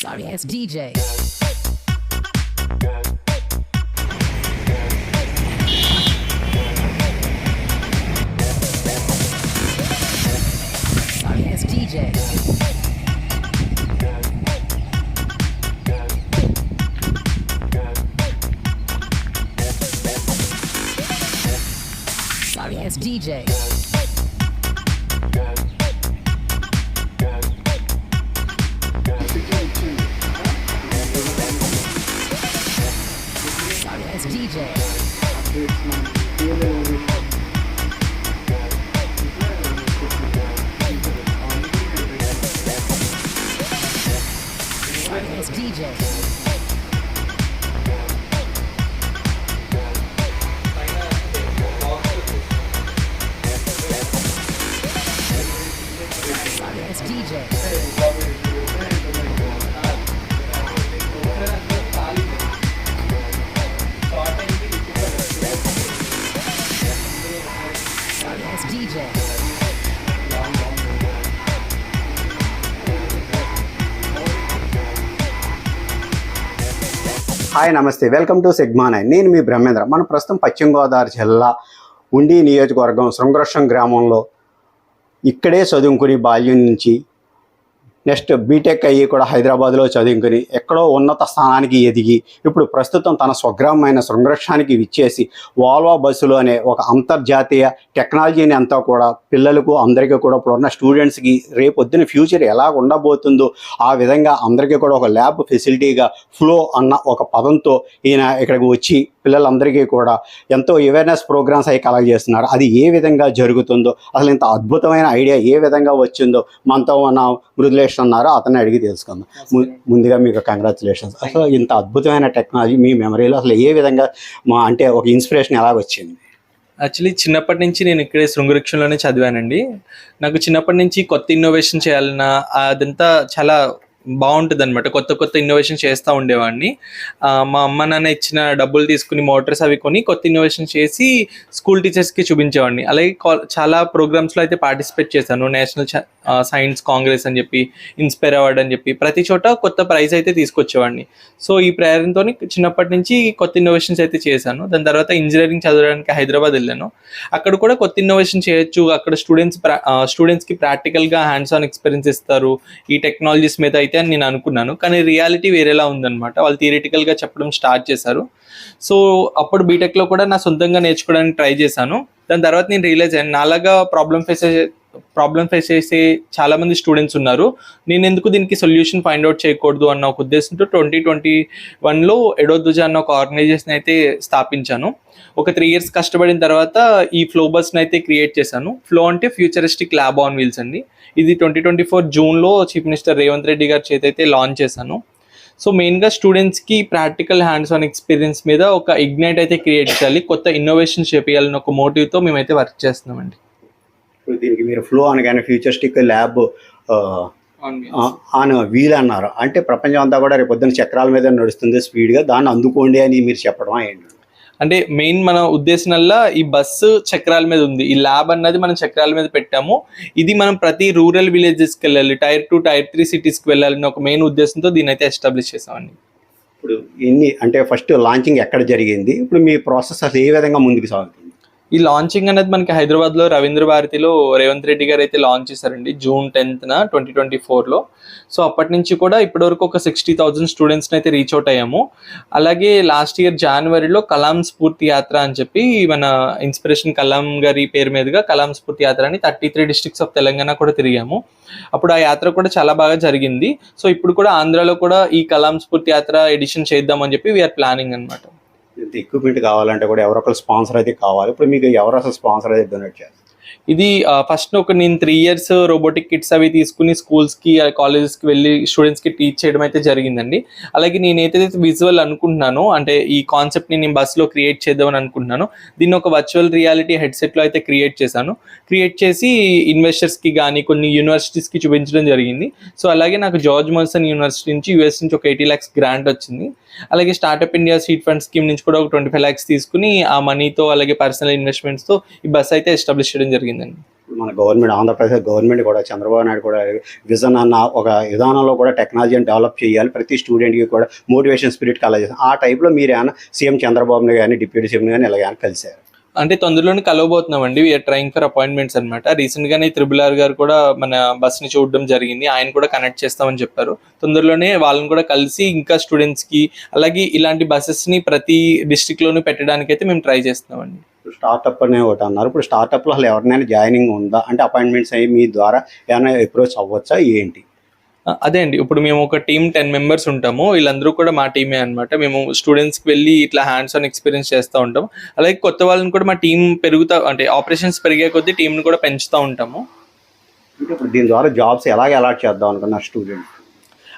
Sorry ass DJ. Sorry ass DJ. Sorry ass DJ. as DJ. DJ. Hi నమస్తే. Welcome to sigma nine నేను మీ బ్రహ్మేంద్ర. మనం ప్రస్తుతం పశ్చిమ గోదావరి జిల్లా ఉండి నియోజకవర్గం శృంగరక్షం గ్రామంలో ఇక్కడే చదువుకుని బాల్యం నుంచి నెక్స్ట్ బీటెక్ అయ్యి కూడా హైదరాబాద్లో చదువుకుని ఎక్కడో ఉన్నత స్థానానికి ఎదిగి ఇప్పుడు ప్రస్తుతం తన స్వగ్రామమైన శృంగరక్షానికి విచ్చేసి వాల్వా బస్సులు అనే ఒక అంతర్జాతీయ టెక్నాలజీని అంతా కూడా పిల్లలకు అందరికీ కూడా ఇప్పుడు ఉన్న స్టూడెంట్స్కి రేపొద్దున ఫ్యూచర్ ఎలా ఉండబోతుందో ఆ విధంగా అందరికీ కూడా ఒక ల్యాబ్ ఫెసిలిటీగా ఫ్లో అన్న ఒక పదంతో ఈయన ఇక్కడికి వచ్చి పిల్లలందరికీ కూడా ఎంతో అవేర్నెస్ ప్రోగ్రామ్స్ అవి కలెక్ట్ చేస్తున్నారు అది ఏ విధంగా జరుగుతుందో అసలు ఇంత అద్భుతమైన ఐడియా ఏ విధంగా వచ్చిందో మనతో ఉన్న మృదులేష్ ఉన్నారో అతన్ని అడిగి తెలుసుకుందాం. ము- ముందుగా మీకు కంగ్రాచులేషన్స్ అసలు ఇంత అద్భుతమైన టెక్నాలజీ మీ మెమరీలో అసలు ఏ విధంగా మా అంటే ఒక ఇన్స్పిరేషన్ ఎలా వచ్చింది? యాక్చువల్లీ చిన్నప్పటి నుంచి నేను ఇక్కడే శృంగవృక్షంలోనే చదివానండి. నాకు చిన్నప్పటి నుంచి కొత్త ఇన్నోవేషన్ చేయాలన్నా అదంతా చాలా బాగుంటుంది అనమాట కొత్త కొత్త ఇన్నోవేషన్ చేస్తూ ఉండేవాడిని. మా అమ్మ నాన్న ఇచ్చిన డబ్బులు తీసుకుని మోటార్స్ అవి కొని కొత్త ఇన్నోవేషన్ చేసి స్కూల్ టీచర్స్కి చూపించేవాడిని. అలాగే చాలా ప్రోగ్రామ్స్లో అయితే పార్టిసిపేట్ చేశాను. నేషనల్ సైన్స్ కాంగ్రెస్ అని చెప్పి ఇన్స్పైర్ అవార్డ్ అని చెప్పి ప్రతి చోట కొత్త ప్రైజ్ అయితే తీసుకొచ్చేవాడిని. సో ఈ ప్రేరణతో చిన్నప్పటి నుంచి కొత్త ఇన్నోవేషన్స్ అయితే చేశాను. దాని తర్వాత ఇంజనీరింగ్ చదవడానికి హైదరాబాద్ వెళ్ళాను. అక్కడ కూడా కొత్త ఇన్నోవేషన్ చేయొచ్చు. అక్కడ స్టూడెంట్స్ స్టూడెంట్స్కి ప్రాక్టికల్గా హ్యాండ్స్ ఆన్ ఎక్స్పీరియన్స్ ఇస్తారు. ఈ టెక్నాలజీస్ మీద అయితే అని నేను అనుకున్నాను. కానీ రియాలిటీ వేరేలా ఉందన్నమాట. వాళ్ళు థియరిటికల్గా చెప్పడం స్టార్ట్ చేశారు. సో అప్పుడు బీటెక్లో కూడా నా సొంతంగా నేర్చుకోవడానికి ట్రై చేశాను. దాని తర్వాత నేను రియలైజ్ అయ్యాను. నాలాగా ప్రాబ్లం ఫేస్ ప్రాబ్లం ఫేస్ చేసే చాలా మంది స్టూడెంట్స్ ఉన్నారు. నేను ఎందుకు దీనికి సొల్యూషన్ ఫైండ్ అవుట్ చేయకూడదు అన్న ఒక ఉద్దేశంతో ట్వంటీ ట్వంటీ వన్లో ఎడోద్దుజా అన్న ఒక ఆర్గనైజేషన్ అయితే స్థాపించాను. ఒక త్రీ ఇయర్స్ కష్టపడిన తర్వాత ఈ ఫ్లో బస్ని అయితే క్రియేట్ చేశాను. ఫ్లో అంటే ఫ్యూచరిస్టిక్ ల్యాబ్ ఆన్ వీల్స్ అండి. ఇది ట్వంటీ ట్వంటీ ఫోర్ జూన్లో చీఫ్ మినిస్టర్ రేవంత్ రెడ్డి గారి చేతి అయితే లాంచ్ చేశాను. సో మెయిన్గా స్టూడెంట్స్కి ప్రాక్టికల్ హ్యాండ్స్ ఆన్ ఎక్స్పీరియన్స్ మీద ఒక ఇగ్నైట్ అయితే క్రియేట్ చేయాలి. కొత్త ఇన్నోవేషన్ చేయాలని ఒక మోటివ్తో మేమైతే వర్క్ చేస్తున్నామండి. దీనికి మీరు ఫ్లో అనగానే ఫ్యూచరిస్టిక్ ల్యాబ్ ఆన్ వీల్ అన్నారు. అంటే ప్రపంచం అంతా కూడా రేపు పొద్దున్న చక్రాల మీద నడుస్తుంది స్పీడ్గా. దాన్ని అందుకోండి అని మీరు చెప్పడం ఏంటి? అంటే మెయిన్ మన ఉద్దేశంలో ఈ బస్సు చక్రాల మీద ఉంది. ఈ ల్యాబ్ అన్నది మనం చక్రాల మీద పెట్టాము. ఇది మనం ప్రతి రూరల్ విలేజెస్కి వెళ్ళాలి. టైర్ టూ టైర్ త్రీ సిటీస్కి వెళ్ళాలని ఒక మెయిన్ ఉద్దేశంతో దీని అయితే ఎస్టాబ్లిష్ చేసామండి ఇప్పుడు ఎన్ని అంటే ఫస్ట్ లాంచింగ్ ఎక్కడ జరిగింది? ఇప్పుడు మీ ప్రాసెస్ అసలు ఏ విధంగా ముందుకు సాగుతుంది? ఈ లాంచింగ్ అనేది మనకి హైదరాబాద్లో రవీంద్ర భారతిలో రేవంత్ రెడ్డి గారు అయితే లాంచ్ చేశారండి జూన్ టెన్త్ న ట్వంటీ ట్వంటీ లో. సో అప్పటి నుంచి కూడా ఇప్పటివరకు ఒక సిక్స్టీ థౌజండ్ స్టూడెంట్స్ని అయితే రీచ్ అవుట్ అయ్యాము. అలాగే లాస్ట్ ఇయర్ జనవరిలో కలాం స్ఫూర్తి యాత్ర అని చెప్పి మన ఇన్స్పిరేషన్ కలాం గారి పేరు మీదుగా కలాం స్ఫూర్తి యాత్ర అని thirty three districts of Telangana కూడా తిరిగాము. అప్పుడు ఆ యాత్ర కూడా చాలా బాగా జరిగింది. సో ఇప్పుడు కూడా ఆంధ్రాలో కూడా ఈ కలాం స్ఫూర్తి యాత్ర ఎడిషన్ చేద్దామని చెప్పి వీఆర్ ప్లానింగ్ అనమాట ఎక్విప్మెంట్ కావాలంటే కూడా ఎవరో ఒకరు స్పాన్సర్ అయితే కావాలి. ఇప్పుడు మీకు ఎవరు అసలు స్పాన్సర్ అయితే డొనేట్ చేస్తారు ఇది ఫస్ట్ ఒక నేను త్రీ ఇయర్స్ రోబోటిక్ కిట్స్ అవి తీసుకుని స్కూల్స్కి కాలేజెస్కి వెళ్ళి స్టూడెంట్స్కి టీచ్ చేయడం అయితే జరిగిందండి. అలాగే నేను ఏదైతే విజువల్ అనుకుంటున్నానో అంటే ఈ కాన్సెప్ట్ని నేను బస్సులో క్రియేట్ చేద్దామని అనుకుంటున్నాను దీన్ని ఒక వర్చువల్ రియాలిటీ హెడ్సెట్లో అయితే క్రియేట్ చేశాను. క్రియేట్ చేసి ఇన్వెస్టర్స్కి కానీ కొన్ని యూనివర్సిటీస్కి చూపించడం జరిగింది. సో అలాగే నాకు జార్జ్ మల్సన్ యూనివర్సిటీ నుంచి యూఎస్ నుంచి ఒక ఎయిటీ ల్యాక్స్ గ్రాంట్ వచ్చింది. అలాగే startup India seed fund scheme నుంచి కూడా ఒక ట్వంటీ ఫైవ్ ల్యాక్స్ తీసుకుని ఆ మనీతో అలాగే పర్సనల్ ఇన్వెస్ట్మెంట్స్తో ఈ బస్ అయితే ఎస్టాబ్లిష్ చేయడం జరిగిందండి. మన గవర్నమెంట్ ఆంధ్రప్రదేశ్ గవర్నమెంట్ కూడా చంద్రబాబు నాయుడు కూడా విజన్ అన్న ఒక విధానంలో కూడా టెక్నాలజీని డెవలప్ చేయాలి. ప్రతి స్టూడెంట్కి కూడా మోటివేషన్ స్పిరిట్ కలగజేసి ఆ టైప్లో మీరు ఏమైనా సీఎం చంద్రబాబుని కానీ డిప్యూటీ సీఎం కానీ ఇలా కానీ కలిశారు? అంటే తొందరలోనే కలవబోతున్నామండి. వీఆర్ ట్రయింగ్ ఫర్ అపాయింట్మెంట్స్ అనమాట రీసెంట్ గానే త్రిబుల్ ఆర్ గారు కూడా మన బస్ని చూడడం జరిగింది. ఆయన కూడా కనెక్ట్ చేస్తామని చెప్పారు. తొందరలోనే వాళ్ళని కూడా కలిసి ఇంకా స్టూడెంట్స్కి అలాగే ఇలాంటి buses ని ప్రతి డిస్ట్రిక్ట్ లోనూ పెట్టడానికి అయితే మేము ట్రై చేస్తున్నామండి. స్టార్టప్ అనే ఒకటి అన్నారు. ఇప్పుడు స్టార్ట్అప్లో అసలు ఎవరినైనా జాయినింగ్ ఉందా? అంటే అపాయింట్మెంట్స్ అయ్యి మీ ద్వారా ఏమైనా అప్రోచ్ అవ్వచ్చా? ఏంటి? అదే అండి. ఇప్పుడు మేము ఒక టీం టెన్ మెంబర్స్ ఉంటాము. వీళ్ళందరూ కూడా మా టీమే అన్నమాట. మేము స్టూడెంట్స్కి వెళ్ళి ఇట్లా హ్యాండ్స్ ఆన్ ఎక్స్పీరియన్స్ చేస్తూ ఉంటాము. అలాగే కొత్త వాళ్ళని కూడా మా టీం పెరుగుతా అంటే ఆపరేషన్స్ పెరిగే కొద్దీ టీంని కూడా పెంచుతూ ఉంటాము. దీని ద్వారా జాబ్స్ ఎలాగ అలాట్ చేద్దాం అనుకున్నా స్టూడెంట్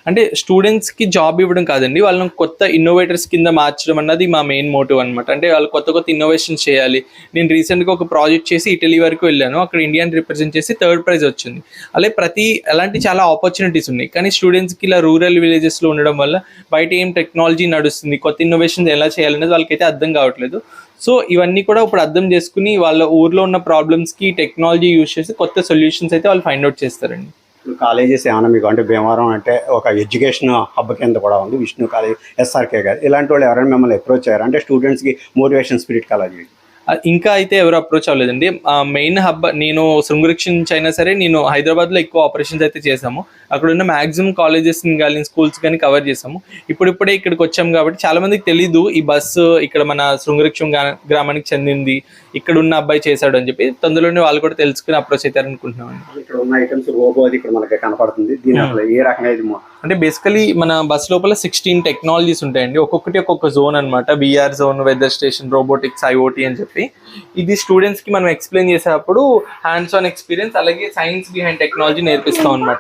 అంటే స్టూడెంట్స్కి జాబ్ ఇవ్వడం కాదండి వాళ్ళని కొత్త ఇన్నోవేటర్స్ కింద మార్చడం అన్నది మా మెయిన్ మోటివ్ అనమాట అంటే వాళ్ళు కొత్త కొత్త ఇన్నోవేషన్ చేయాలి. నేను రీసెంట్గా ఒక ప్రాజెక్ట్ చేసి ఇటలీ వరకు వెళ్ళాను అక్కడ ఇండియాని రిప్రజెంట్ చేసి థర్డ్ ప్రైజ్ వచ్చింది. అలాగే ప్రతి అలాంటి చాలా ఆపర్చునిటీస్ ఉన్నాయి. కానీ స్టూడెంట్స్కి ఇలా రూరల్ విలేజెస్లో ఉండడం వల్ల బయట ఏం టెక్నాలజీ నడుస్తుంది కొత్త ఇన్నోవేషన్ ఎలా చేయాలనేది వాళ్ళకైతే అర్థం కావట్లేదు. సో ఇవన్నీ కూడా ఇప్పుడు అర్థం చేసుకుని వాళ్ళ ఊర్లో ఉన్న ప్రాబ్లమ్స్కి టెక్నాలజీ యూజ్ చేసి కొత్త సొల్యూషన్స్ అయితే వాళ్ళు ఫైండ్ అవుట్ చేస్తారండి. కాలేజెస్ ఏమైనా మీకు అంటే భీమవరం అంటే ఒక ఎడ్యుకేషన్ హబ్ కింద కూడా ఉంది విష్ణు కాలేజ్ ఎస్ఆర్కే గారు ఇలాంటి వాళ్ళు ఎవరైనా మిమ్మల్ని అప్రోచ్ అయ్యారు? అంటే స్టూడెంట్స్కి మోటివేషన్ స్పిరిట్ కలగజేయండి ఇంకా అయితే ఎవరు అప్రోచ్ అవ్వలేదండి. మెయిన్ హబ్ నేను శృంగరిక్ష నుంచి అయినా సరే నేను హైదరాబాద్లో ఎక్కువ ఆపరేషన్స్ అయితే చేశాము. అక్కడ ఉన్న మ్యాక్సిమం కాలేజెస్ని కానీ స్కూల్స్ కానీ కవర్ చేసాము ఇప్పుడిప్పుడే ఇక్కడికి వచ్చాము కాబట్టి చాలామందికి తెలీదు ఈ బస్సు ఇక్కడ మన శృంగరిక్షం గ్రామానికి చెందింది. ఇక్కడ ఉన్న అబ్బాయి చేశాడు అని చెప్పి తొందరలోనే వాళ్ళు కూడా తెలుసుకుని అప్రోచ్ అవుతారు అనుకుంటున్నామండి. ఇక్కడ ఉన్న ఐటమ్స్ రోబో అది ఇక్కడ మనకి కనపడుతుంది. దీని అసలు ఏ రకంగా ఇది మొ- అంటే బేసికలీ మన బస్ లోపల సిక్స్టీన్ టెక్నాలజీస్ ఉంటాయండి. ఒక్కొక్కటి ఒక్కొక్క జోన్ అనమాట VR zone weather station robotics IoT అని చెప్పి. ఇది స్టూడెంట్స్కి మనం ఎక్స్ప్లెయిన్ చేసేటప్పుడు హ్యాండ్స్ ఆన్ ఎక్స్పీరియన్స్ అలాగే సైన్స్ బిహైండ్ టెక్నాలజీ నేర్పిస్తాం అనమాట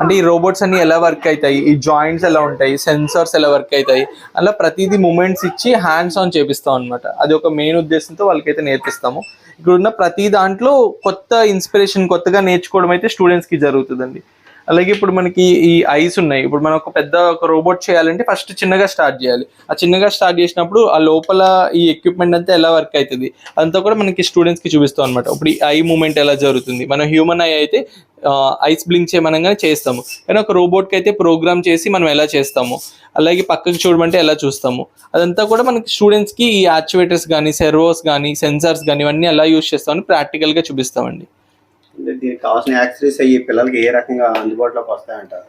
అంటే ఈ రోబోట్స్ అన్ని ఎలా వర్క్ అవుతాయి? ఈ జాయింట్స్ ఎలా ఉంటాయి? సెన్సార్స్ ఎలా వర్క్ అవుతాయి? అలా ప్రతిదీ మూమెంట్స్ ఇచ్చి హ్యాండ్స్ ఆన్ చేపిస్తాం అనమాట అది ఒక మెయిన్ ఉద్దేశంతో వాళ్ళకైతే నేర్పిస్తాము ఇక్కడ ఉన్న ప్రతి దాంట్లో కొత్త ఇన్స్పిరేషన్ కొత్తగా నేర్చుకోవడం అయితే స్టూడెంట్స్కి జరుగుతుందండి. అలాగే ఇప్పుడు మనకి ఈ ఐస్ ఉన్నాయి. ఇప్పుడు మనం ఒక పెద్ద ఒక రోబోట్ చేయాలంటే ఫస్ట్ చిన్నగా స్టార్ట్ చేయాలి. ఆ చిన్నగా స్టార్ట్ చేసినప్పుడు ఆ లోపల ఈ ఎక్విప్మెంట్ అంతా ఎలా వర్క్ అవుతుంది? అంతా కూడా మనకి స్టూడెంట్స్కి చూపిస్తాం అనమాట ఇప్పుడు ఈ ఐ మూమెంట్ ఎలా జరుగుతుంది? మనం హ్యూమన్ ఐ అయితే ఐస్ బ్లింక్ చేయమనగానే చేస్తాము. కానీ ఒక రోబోట్కి అయితే ప్రోగ్రామ్ చేసి మనం ఎలా చేస్తాము? అలాగే పక్కకి చూడమంటే ఎలా చూస్తాము? అదంతా కూడా మనకి స్టూడెంట్స్కి ఈ యాక్చువేటర్స్ కానీ సెర్వోస్ కానీ సెన్సార్స్ కానీ ఇవన్నీ ఎలా యూస్ చేస్తామని ప్రాక్టికల్గా చూపిస్తామండి. దీనికి కావాల్సిన యాక్సరీస్ అయ్యి పిల్లలకి ఏ రకంగా అందుబాటులోకి వస్తాయంటారు?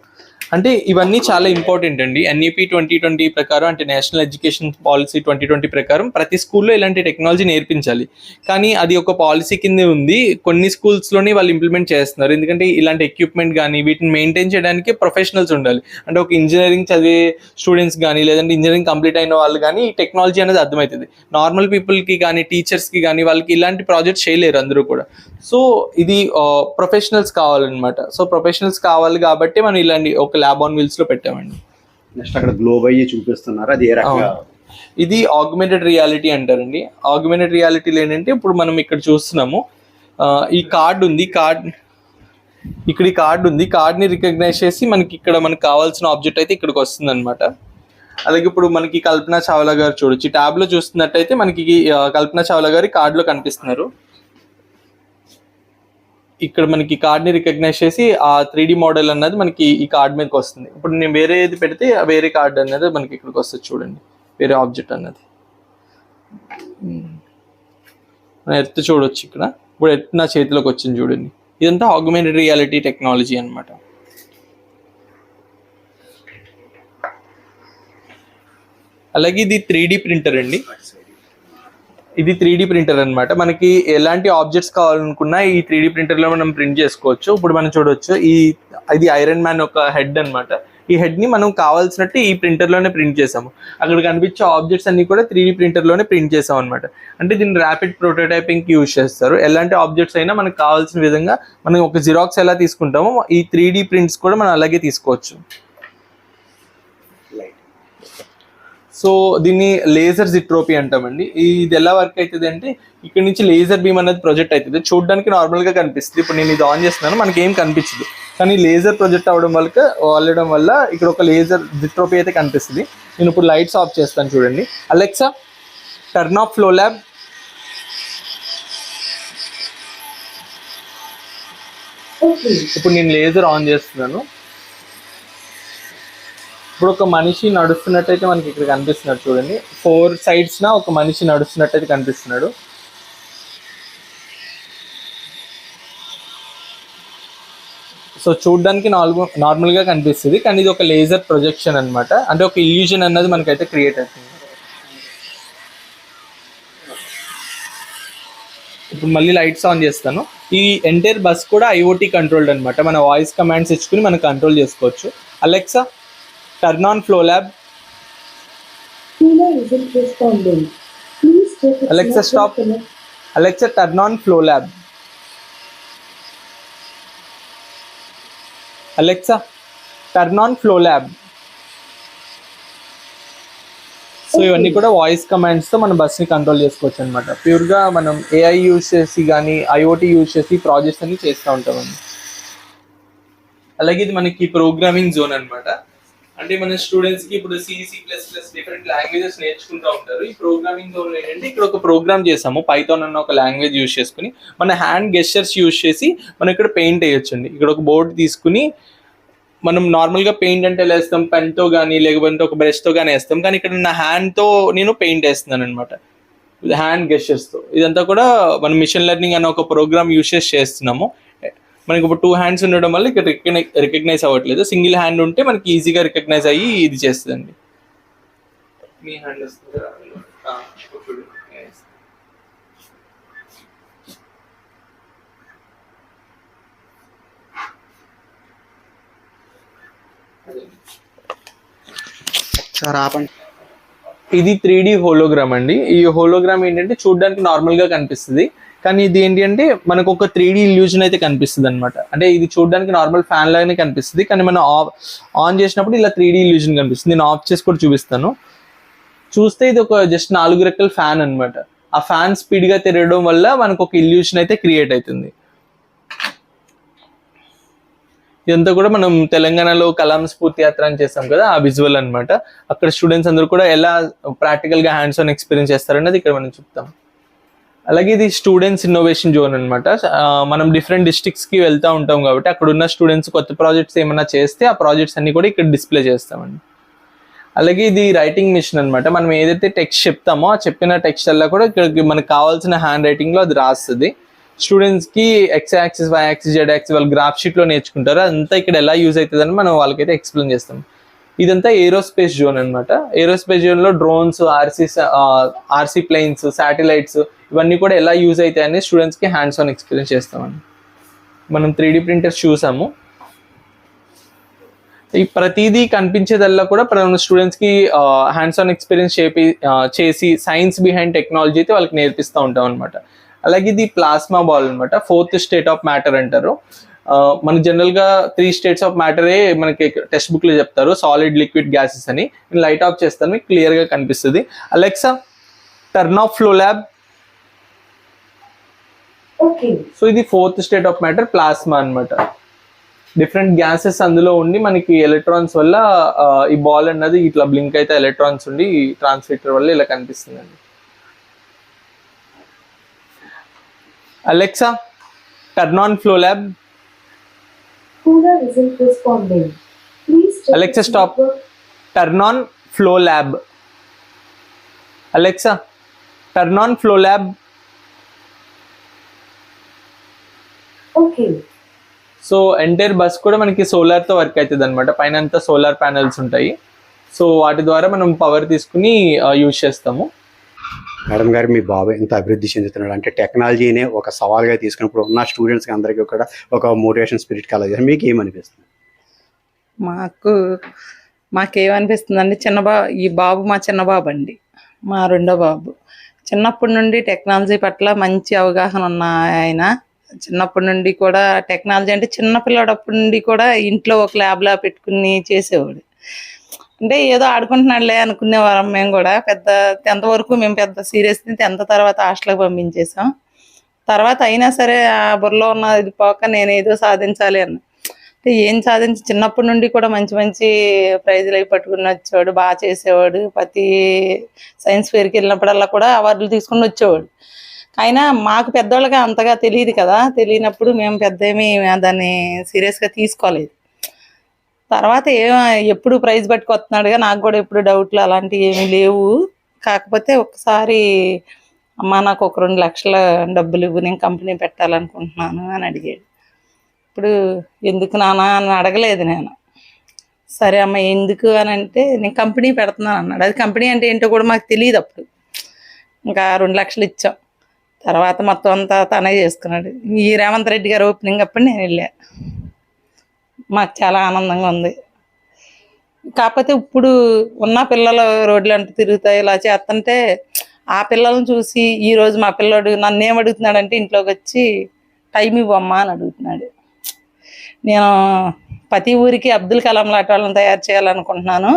అంటే ఇవన్నీ చాలా ఇంపార్టెంట్ అండి. ఎన్ఈపి ట్వంటీ ట్వంటీ ప్రకారం అంటే national education policy twenty twenty ప్రకారం ప్రతి స్కూల్లో ఇలాంటి టెక్నాలజీ నేర్పించాలి. కానీ అది ఒక పాలసీ కింద ఉంది. కొన్ని స్కూల్స్లోనే వాళ్ళు ఇంప్లిమెంట్ చేస్తున్నారు. ఎందుకంటే ఇలాంటి ఎక్విప్మెంట్ కానీ వీటిని మెయింటైన్ చేయడానికి ప్రొఫెషనల్స్ ఉండాలి. అంటే ఒక ఇంజనీరింగ్ చదివే స్టూడెంట్స్ కానీ లేదంటే ఇంజనీరింగ్ కంప్లీట్ అయిన వాళ్ళు కానీ ఈ టెక్నాలజీ అనేది అర్థమవుతుంది. నార్మల్ పీపుల్కి కానీ టీచర్స్కి కానీ వాళ్ళకి ఇలాంటి ప్రాజెక్ట్స్ చేయలేరు అందరూ కూడా. సో ఇది uh, ప్రొఫెషనల్స్ కావాలన్నమాట. సో ప్రొఫెషనల్స్ కావాలి కాబట్టి మనం ఇలాంటి ఒక ల్యాబ్ ఆన్ వీల్స్లో పెట్టామండి. నెక్స్ట్ అక్కడ గ్లోబ్ అయ్యి చూపిస్తున్నారు. అది ఏ రకంగా? ఇది ఆగ్మెంటెడ్ రియాలిటీ అంటారండి. ఆగ్మెంటెడ్ రియాలిటీలో ఏంటంటే ఇప్పుడు మనం ఇక్కడ చూస్తున్నాము. ఈ కార్డ్ ఉంది. కార్డ్ ఇక్కడ ఈ కార్డ్ ఉంది. కార్డ్ని రికగ్నైజ్ చేసి మనకి ఇక్కడ మనకు కావాల్సిన ఆబ్జెక్ట్ అయితే ఇక్కడికి వస్తుంది అనమాట అలాగే ఇప్పుడు మనకి కల్పనా చావ్లా గారు చూడొచ్చు. ట్యాబ్లో చూస్తున్నట్టయితే మనకి కల్పనా చావ్లా గారి కార్డ్లో కనిపిస్తున్నారు. ఇక్కడ మనకి కార్డ్ని రికగ్నైజ్ చేసి ఆ త్రీ మోడల్ అన్నది మనకి ఈ కార్డ్ మీదకి వస్తుంది. ఇప్పుడు నేను వేరే ఏది పెడితే ఆ వేరే కార్డ్ అనేది మనకి ఇక్కడికి వస్తుంది చూడండి. వేరే ఆబ్జెక్ట్ అన్నది. ఎర్త్ ఎత్తు చూడొచ్చు ఇక్కడ. ఇప్పుడు ఎత్తు నా చేతిలోకి వచ్చింది చూడండి. ఇదంతా ఆగ్మెంటెడ్ రియాలిటీ టెక్నాలజీ అనమాట అలాగే ఇది త్రీ ప్రింటర్ అండి. ఇది త్రీ ప్రింటర్ అనమాట మనకి ఎలాంటి ఆబ్జెక్ట్స్ కావాలనుకున్నా ఈ త్రీ ప్రింటర్లో మనం ప్రింట్ చేసుకోవచ్చు. ఇప్పుడు మనం చూడొచ్చు ఈ ఇది ఐరన్ మ్యాన్ ఒక హెడ్ అన్నమాట. ఈ హెడ్ని మనం కావాల్సినట్టు ఈ ప్రింటర్లోనే ప్రింట్ చేసాము. అక్కడ కనిపించే ఆబ్జెక్ట్స్ అన్ని కూడా త్రీ ప్రింటర్లోనే ప్రింట్ చేసాం అనమాట అంటే దీన్ని ర్యాపిడ్ ప్రోటోటైపింగ్కి యూజ్ చేస్తారు. ఎలాంటి ఆబ్జెక్ట్స్ అయినా మనకు కావాల్సిన విధంగా మనం ఒక జిరాక్స్ ఎలా తీసుకుంటామో ఈ త్రీ ప్రింట్స్ కూడా మనం అలాగే తీసుకోవచ్చు. సో దీన్ని లేజర్ జిట్రోపీ అంటామండి. ఇది ఎలా వర్క్ అవుతుంది అంటే ఇక్కడ నుంచి లేజర్ బీమ్ అనేది ప్రొజెక్ట్ అవుతుంది చూడడానికి నార్మల్గా కనిపిస్తుంది. ఇప్పుడు నేను ఇది ఆన్ చేస్తున్నాను మనకి ఏం కనిపించదు. కానీ లేజర్ ప్రొజెక్ట్ అవ్వడం వల్ల వాళ్ళడం వల్ల ఇక్కడ ఒక లేజర్ జిట్రోపీ అయితే కనిపిస్తుంది. నేను ఇప్పుడు లైట్స్ ఆఫ్ చేస్తాను చూడండి. Alexa turn off flow lab ఇప్పుడు నేను లేజర్ ఆన్ చేస్తున్నాను. ఇప్పుడు ఒక మనిషి నడుస్తున్నట్టయితే మనకి ఇక్కడ కనిపిస్తున్నాడు చూడండి. ఫోర్ సైడ్స్ నా ఒక మనిషి నడుస్తున్నట్టయితే కనిపిస్తున్నాడు. సో చూడడానికి నార్మల్ నార్మల్గా కనిపిస్తుంది. కానీ ఇది ఒక లేజర్ ప్రొజెక్షన్ అన్నమాట. అంటే ఒక ఇల్యూజన్ అన్నది మనకైతే క్రియేట్ అవుతుంది. ఇప్పుడు మళ్ళీ లైట్స్ ఆన్ చేస్తాను. ఈ ఎంటైర్ బస్ కూడా ఐఓటీ కంట్రోల్డ్ అనమాట మన వాయిస్ కమాండ్స్ ఇచ్చుకుని మనం కంట్రోల్ చేసుకోవచ్చు. Alexa? Turn on flow lab stop. connect- Alexa turn on flow lab Alexa turn on flow lab so ఇవన్నీ కూడా వాయిస్ కమాండ్స్తో మన బస్ని కంట్రోల్ చేసుకోవచ్చు అనమాట ప్యూర్గా మనం ఏఐ యూజ్ చేసి కానీ ఐఓటీ యూజ్ చేసి ప్రాజెక్ట్స్ అన్ని చేస్తూ ఉంటామండి. అలాగే ఇది మనకి ప్రోగ్రామింగ్ జోన్ అన్నమాట. అంటే మన స్టూడెంట్స్కి ఇప్పుడు C plus plus different languages నేర్చుకుంటూ ఉంటారు. ఈ ప్రోగ్రామింగ్ ఏంటంటే ఇక్కడ ఒక ప్రోగ్రామ్ చేసాము. పైథాన్ అన్న ఒక లాంగ్వేజ్ యూజ్ చేసుకుని మన హ్యాండ్ గెస్టర్స్ యూజ్ చేసి మనం ఇక్కడ పెయింట్ వేయొచ్చండి. ఇక్కడ ఒక బోర్డు తీసుకుని మనం నార్మల్గా పెయింట్ అంటే ఎలా వేస్తాం? పెన్తో కానీ లేకపోతే ఒక బ్రష్తో కానీ వేస్తాం. కానీ ఇక్కడ నా హ్యాండ్తో నేను పెయింట్ వేస్తున్నాను అనమాట హ్యాండ్ గెస్టర్స్తో ఇదంతా కూడా మనం మిషన్ లెర్నింగ్ అనే ఒక ప్రోగ్రామ్ యూజ్ చేసి చేస్తున్నాము. మనకి ఇప్పుడు టూ హ్యాండ్స్ ఉండడం వల్ల ఇక్కడ రికగ్నైజ్ రికగ్నైజ్ అవ్వట్లేదు. సింగిల్ హ్యాండ్ ఉంటే మనకి ఈజీగా రికగ్నైజ్ అయ్యి ఇది చేస్తుందండి. మీ హ్యాండ్ వస్తుంది సార్ ఆపండి. ఇది త్రీ డి హోలోగ్రామ్ అండి. ఈ హోలోగ్రామ్ ఏంటంటే చూడడానికి నార్మల్గా కనిపిస్తుంది. కానీ ఇది ఏంటి అంటే మనకు ఒక త్రీ డి ఇల్యూజన్ అయితే కనిపిస్తుంది అనమాట అంటే ఇది చూడడానికి నార్మల్ ఫ్యాన్ లాగానే కనిపిస్తుంది కానీ మనం ఆన్ చేసినప్పుడు ఇలా త్రీ డి ఇల్యూజన్ కనిపిస్తుంది. నేను ఆఫ్ చేసి కూడా చూపిస్తాను. చూస్తే ఇది ఒక జస్ట్ నాలుగు రెక్కల ఫ్యాన్ అన్నమాట. ఆ ఫ్యాన్ స్పీడ్గా తిరగడం వల్ల మనకు ఒక ఇల్యూషన్ అయితే క్రియేట్ అవుతుంది. ఇదంతా కూడా మనం తెలంగాణలో కలాం స్ఫూర్తి యాత్ర అని చేస్తాం కదా ఆ విజువల్ అన్నమాట. అక్కడ స్టూడెంట్స్ అందరూ కూడా ఎలా ప్రాక్టికల్గా హ్యాండ్స్ ఆన్ ఎక్స్పీరియన్స్ చేస్తారన్నది ఇక్కడ మనం చెప్తాం. అలాగే ఇది స్టూడెంట్స్ ఇన్నోవేషన్ జోన్ అనమాట మనం డిఫరెంట్ డిస్ట్రిక్ట్స్కి ఉంటాం కాబట్టి అక్కడ ఉన్న స్టూడెంట్స్ కొత్త ప్రాజెక్ట్స్ ఏమైనా చేస్తే ఆ ప్రాజెక్ట్స్ అన్ని కూడా ఇక్కడ డిస్ప్లే చేస్తామండి. అలాగే ఇది రైటింగ్ మిషన్ అనమాట మనం ఏదైతే టెక్స్ట్ చెప్తామో ఆ చెప్పిన టెక్స్ట్ అలా కూడా ఇక్కడికి మనకు కావాల్సిన హ్యాండ్ రైటింగ్లో అది రాస్తుంది. స్టూడెంట్స్కి X axis Y axis Z axis వాళ్ళు గ్రాఫ్ షీట్లో నేర్చుకుంటారు. అదంతా ఇక్కడ ఎలా యూజ్ అవుతుందని మనం వాళ్ళకైతే ఎక్స్ప్లెయిన్ చేస్తాం. ఇదంతా ఏరోస్పేస్ జోన్ అనమాట ఏరోస్పేస్ జోన్లో drones RC RC planes satellites ఇవన్నీ కూడా ఎలా యూజ్ అవుతాయని స్టూడెంట్స్కి హ్యాండ్స్ ఆన్ ఎక్స్పీరియన్స్ చేస్తామండి. మనం త్రీ డి ప్రింటర్స్ చూసాము. ఈ ప్రతిదీ కనిపించేదల్లా కూడా మన స్టూడెంట్స్కి హ్యాండ్స్ ఆన్ ఎక్స్పీరియన్స్ చేపి చేసి సైన్స్ బిహైండ్ టెక్నాలజీ అయితే వాళ్ళకి నేర్పిస్తూ ఉంటాం అనమాట అలాగే ఇది ప్లాస్మా బాల్ అనమాట ఫోర్త్ స్టేట్ ఆఫ్ మ్యాటర్ అంటారు. మన జనరల్గా త్రీ స్టేట్స్ ఆఫ్ మ్యాటరే మనకి టెక్స్ట్ బుక్లో చెప్తారు. సాలిడ్ లిక్విడ్ గ్యాసెస్ అని. నేను లైట్ ఆఫ్ చేస్తాను. మీకు క్లియర్గా కనిపిస్తుంది. Alexa turn off flow lab so ఇది fourth state of matter plasma అన్నమాట. డిఫరెంట్ గ్యాసెస్ అందులో ఉండి మనకి ఎలక్ట్రాన్స్ వల్ల ఈ బాల్ అన్నది ఇట్లా బ్లింక్ అయితే ఎలక్ట్రాన్స్ ఉండి ట్రాన్స్మిటర్ వల్ల ఇలా కనిపిస్తుందండి. Alexa turn on flow lab stop. network- turn on flow lab Alexa turn on flow lab Okay. So entire bus కూడా మనకి solar తో వర్క్ అవుతుంది అనమాట పైన అంతా సోలార్ ప్యానల్స్ ఉంటాయి. సో వాటి ద్వారా మనం పవర్ తీసుకుని యూజ్ చేస్తాము. మేడం గారు మీ బాబు ఎంత అభివృద్ధి చెందుతున్నాడు. అంటే టెక్నాలజీనే ఒక సవాల్గా తీసుకున్నప్పుడు ఉన్న స్టూడెంట్స్కి అందరికీ కూడా ఒక మోటివేషన్ స్పిరిట్ కలగజేసి మీకు ఏమనిపిస్తుంది మాకు మాకేమనిపిస్తుందండి చిన్న బా ఈ బాబు మా చిన్న బాబు అండి. మా రెండో బాబు. చిన్నప్పటి నుండి టెక్నాలజీ పట్ల మంచి అవగాహన ఉన్న ఆయన. చిన్నప్పటి నుండి కూడా టెక్నాలజీ అంటే చిన్నపిల్లడప్పటి నుండి కూడా ఇంట్లో ఒక ల్యాబ్లా పెట్టుకుని చేసేవాడు. అంటే ఏదో ఆడుకుంటున్నాడులే అనుకునేవారం మేము కూడా. పెద్ద టెన్త్ వరకు మేము పెద్ద సీరియస్ని టెన్త్ తర్వాత హాస్టల్కి పంపించేసాం తర్వాత అయినా సరే ఆ బుర్రలో ఉన్న ఇది పోక నేను ఏదో సాధించాలి అన్న. అంటే ఏం సాధించి చిన్నప్పటి నుండి కూడా మంచి మంచి ప్రైజులు అవి పట్టుకుని వచ్చేవాడు బాగా చేసేవాడు. ప్రతి సైన్స్ ఫేర్కి వెళ్ళినప్పుడల్లా కూడా అవార్డులు తీసుకుని వచ్చేవాడు. అయినా మాకు పెద్దోళ్ళగా అంతగా తెలియదు కదా. తెలియనప్పుడు మేము పెద్ద దాన్ని సీరియస్గా తీసుకోలేదు. తర్వాత ఏ ఎప్పుడు ప్రైజ్ పట్టుకొస్తున్నాడుగా నాకు కూడా ఎప్పుడు డౌట్లు అలాంటివి ఏమీ లేవు. కాకపోతే ఒకసారి అమ్మ నాకు ఒక రెండు లక్షల డబ్బులు ఇవ్వు నేను కంపెనీ పెట్టాలనుకుంటున్నాను అని అడిగాడు. ఇప్పుడు ఎందుకు నానా అని అడగలేదు నేను. సరే అమ్మ ఎందుకు అని అంటే నేను కంపెనీ పెడుతున్నాను అన్నాడు. అది కంపెనీ అంటే ఏంటో కూడా మాకు తెలియదు అప్పుడు. ఇంకా రెండు లక్షలు ఇచ్చాం. తర్వాత మొత్తం అంతా తనే చేసుకున్నాడు. ఈ రేవంత్ రెడ్డి గారు ఓపెనింగ్ అప్పుడు నేను వెళ్ళా. మాకు చాలా ఆనందంగా ఉంది. కాకపోతే ఇప్పుడు ఉన్న పిల్లలు రోడ్లు అంటూ తిరుగుతాయి ఇలా చేస్తుంటే ఆ పిల్లల్ని చూసి ఈరోజు మా పిల్లోడు నన్ను ఏం అడుగుతున్నాడంటే ఇంట్లోకి వచ్చి టైం ఇవ్వమ్మా అని అడుగుతున్నాడు. నేను ప్రతి ఊరికి అబ్దుల్ కలాం లాంటి వాళ్ళని తయారు చేయాలనుకుంటున్నాను.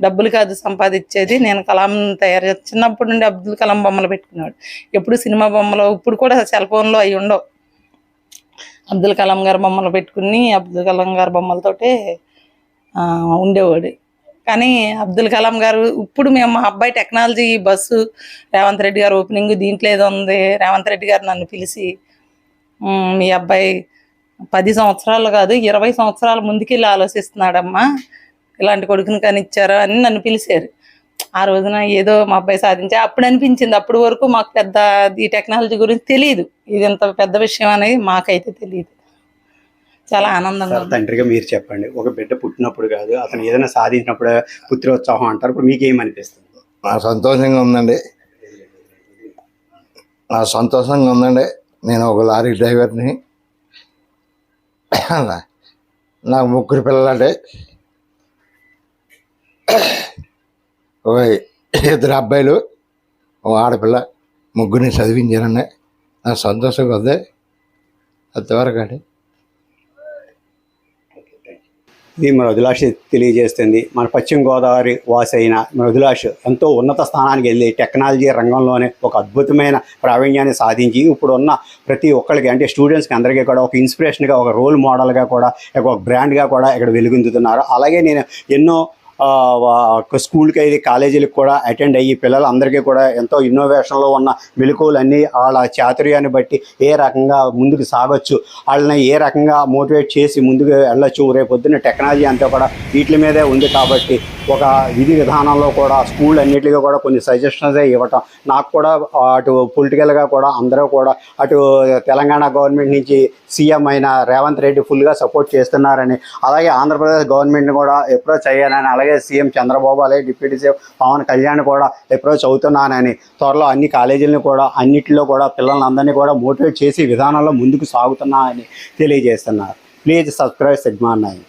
డబ్బులు కాదు సంపాదించేది నేను కలాం తయారు చే- చిన్నప్పటి నుండి అబ్దుల్ కలాం బొమ్మలు పెట్టుకున్నాడు ఎప్పుడు సినిమా బొమ్మలు ఇప్పుడు కూడా సెల్ ఫోన్లో అవి ఉండవు. అబ్దుల్ కలాం గారు బొమ్మలు పెట్టుకుని అబ్దుల్ కలాం గారు బొమ్మలతోటే ఉండేవాడు. కానీ అబ్దుల్ కలాం గారు ఇప్పుడు మేము మా అబ్బాయి టెక్నాలజీ బస్సు రేవంత్ రెడ్డి గారు ఓపెనింగ్ దీంట్లో ఏదో ఉంది. రేవంత్ రెడ్డి గారు నన్ను పిలిచి మీ అబ్బాయి పది సంవత్సరాలు కాదు ఇరవై సంవత్సరాల ముందుకెళ్ళి ఆలోచిస్తున్నాడమ్మా. ఇలాంటి కొడుకుని కనిచ్చారు అని నన్ను పిలిచారు. ఆ రోజున ఏదో మా అబ్బాయి సాధించా అప్పుడు అనిపించింది. అప్పుడు వరకు మాకు పెద్ద ఈ టెక్నాలజీ గురించి తెలియదు ఇది ఎంత పెద్ద విషయం అనేది మాకైతే తెలియదు చాలా ఆనందంగా. తండ్రిగా మీరు చెప్పండి. ఒక బిడ్డ పుట్టినప్పుడు కాదు అతను ఏదైనా సాధించినప్పుడు పుత్రోత్సాహం అంటారు. ఇప్పుడు మీకు ఏమనిపిస్తుంది నాకు సంతోషంగా ఉందండి. నాకు సంతోషంగా ఉందండి. నేను ఒక లారీ డ్రైవర్ని నాకు ముగ్గురు పిల్లలండి. ఇద్దరు అబ్బాయిలు ఓ ఆడపిల్ల ముగ్గురిని చదివించానండి నాకు సంతోషంగా ఉంది. అంతవరకు అండి ఇది మృదులాష్ తెలియజేస్తుంది. మన పశ్చిమ గోదావరి వాసి అయిన మృదులాష్ ఎంతో ఉన్నత స్థానానికి వెళ్ళి టెక్నాలజీ రంగంలోనే ఒక అద్భుతమైన ప్రావీణ్యాన్ని సాధించి ఇప్పుడు ఉన్న ప్రతి ఒక్కరికి అంటే స్టూడెంట్స్కి అందరికీ కూడా ఒక ఇన్స్పిరేషన్గా ఒక రోల్ మోడల్గా కూడా ఒక బ్రాండ్గా కూడా ఇక్కడ వెలుగొందుతున్నారు. అలాగే నేను ఎన్నో స్కూల్కి అయితే కాలేజీలకు కూడా అటెండ్ అయ్యి పిల్లలందరికీ కూడా ఎంతో ఇన్నోవేషన్లో ఉన్న మెలకువలన్నీ వాళ్ళ చాతుర్యాన్ని బట్టి ఏ రకంగా ముందుకు సాగొచ్చు. వాళ్ళని ఏ రకంగా మోటివేట్ చేసి ముందుకు వెళ్ళొచ్చు. రేపు పొద్దున్న టెక్నాలజీ అంతా కూడా వీటి మీదే ఉంది కాబట్టి ఒక విధి విధానంలో కూడా స్కూల్ అన్నిటికీ కూడా కొన్ని సజెషన్స్ ఇవ్వటం. నాకు కూడా అటు పొలిటికల్గా కూడా అందరూ కూడా అటు తెలంగాణ గవర్నమెంట్ నుంచి సీఎం అయిన రేవంత్ రెడ్డి ఫుల్గా సపోర్ట్ చేస్తున్నారని అలాగే ఆంధ్రప్రదేశ్ గవర్నమెంట్ని కూడా అప్రోచ్ అయ్యానని అలాగే సీఎం చంద్రబాబు అలాగే డిప్యూటీ సీఎం పవన్ కళ్యాణ్ కూడా అప్రోచ్ అవుతున్నానని త్వరలో అన్ని కాలేజీలను కూడా అన్నిటిలో కూడా పిల్లలందరినీ కూడా మోటివేట్ చేసి విధానంలో ముందుకు సాగుతున్నానని తెలియజేస్తున్నారు. Please subscribe sigma nine.